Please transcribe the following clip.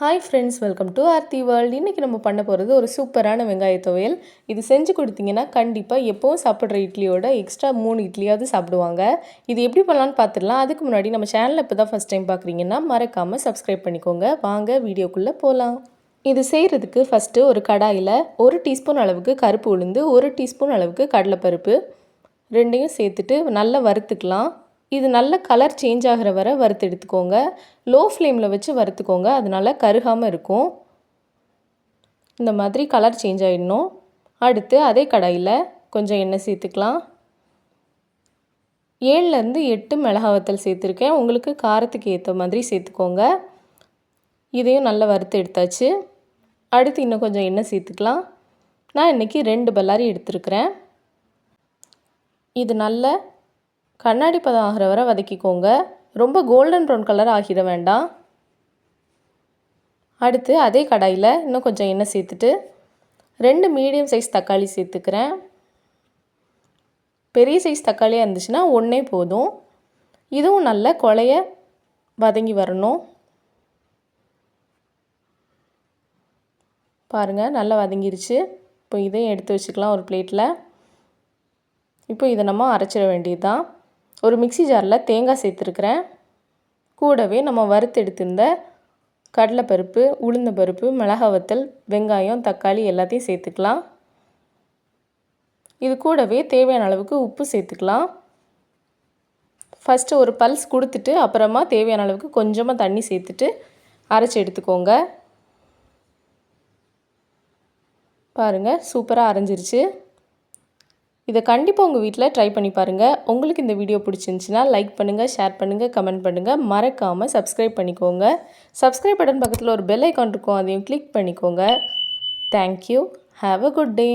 Hi friends welcome to Aarthi world இன்றைக்கி நம்ம பண்ண போகிறது ஒரு சூப்பரான வெங்காய துவையல். இது செஞ்சு கொடுத்தீங்கன்னா கண்டிப்பாக எப்போவும் சாப்பிட்ற இட்லியோட எக்ஸ்ட்ரா மூணு இட்லியாவது சாப்பிடுவாங்க. இது எப்படி பண்ணலான்னு பார்த்துடலாம். அதுக்கு முன்னாடி நம்ம சேனலில் இப்போ தான் ஃபஸ்ட் டைம் பார்க்குறீங்கன்னா மறக்காமல் சப்ஸ்கிரைப் பண்ணிக்கோங்க. வாங்க வீடியோக்குள்ளே போகலாம் இது செய்கிறதுக்கு ஃபஸ்ட்டு ஒரு கடாயில் ஒரு டீஸ்பூன் அளவுக்கு கருப்பு உளுந்து ஒரு டீஸ்பூன் அளவுக்கு கடலைப்பருப்பு. ரெண்டையும் சேர்த்துட்டு நல்லா வறுத்துக்கலாம். இது நல்ல கலர் சேஞ்ச் ஆகிற வரை வறுத்து எடுத்துக்கோங்க. லோ ஃப்ளேமில் வச்சு வறுத்துக்கோங்க. அதனால் கருகாமல் இருக்கும். இந்த மாதிரி கலர் சேஞ்ச் ஆகிடணும் அடுத்து அதே கடாயில் கொஞ்சம் எண்ணெய் சேர்த்துக்கலாம். ஏழுலேருந்து எட்டு மிளகா வத்தல் சேர்த்துருக்கேன். உங்களுக்கு காரத்துக்கு ஏற்ற மாதிரி சேர்த்துக்கோங்க. இதையும் நல்லா வறுத்து எடுத்தாச்சு. அடுத்து இன்னும் கொஞ்சம் எண்ணெய் சேர்த்துக்கலாம். நான் இன்றைக்கி ரெண்டு பல்லாரி எடுத்துருக்கிறேன். இது நல்ல கண்ணாடி பதம் ஆகிற வரை வதக்கிக்கோங்க. ரொம்ப கோல்டன் ப்ரௌன் கலர் ஆகிட வேண்டாம். அடுத்து அதே கடாயில் இன்னும் கொஞ்சம் எண்ணெய் சேர்த்துட்டு ரெண்டு மீடியம் சைஸ் தக்காளி சேர்த்துக்கிறேன். பெரிய சைஸ் தக்காளியாக இருந்துச்சுன்னா ஒன்றே போதும். இதுவும் நல்ல கொலைய வதங்கி வரணும். பாருங்கள் நல்லா வதங்கிருச்சு. இப்போ இதையும் எடுத்து வச்சுக்கலாம் ஒரு பிளேட்டில் இப்போ இதை நம்ம அரைச்சிட வேண்டியது தான் ஒரு மிக்சி ஜாரில் தேங்காய் சேர்த்துருக்குறேன். கூடவே நம்ம வறுத்து எடுத்திருந்த கடலைப்பருப்பு உளுந்த பருப்பு மிளகா வத்தல் வெங்காயம் தக்காளி எல்லாத்தையும் சேர்த்துக்கலாம். இது கூடவே தேவையான அளவுக்கு உப்பு சேர்த்துக்கலாம். ஃபஸ்ட்டு ஒரு பல்ஸ் கொடுத்துட்டு அப்புறமா தேவையான அளவுக்கு கொஞ்சமாக தண்ணி சேர்த்துட்டு அரைச்சி எடுத்துக்கோங்க. பாருங்கள் சூப்பராக அரைஞ்சிருச்சு. இதை கண்டிப்பாக உங்கள் வீட்டில் ட்ரை பண்ணி பாருங்கள் உங்களுக்கு இந்த வீடியோ பிடிச்சிருந்துச்சின்னா லைக் பண்ணுங்கள் ஷேர் பண்ணுங்கள் கமெண்ட் பண்ணுங்கள் மறக்காமல் சப்ஸ்கிரைப் பண்ணிக்கோங்க. சப்ஸ்கிரைப் பட்டன் பக்கத்தில் ஒரு பெல் ஐக்கான் இருக்கும் அதையும் கிளிக் பண்ணிக்கோங்க. Thank you have a good day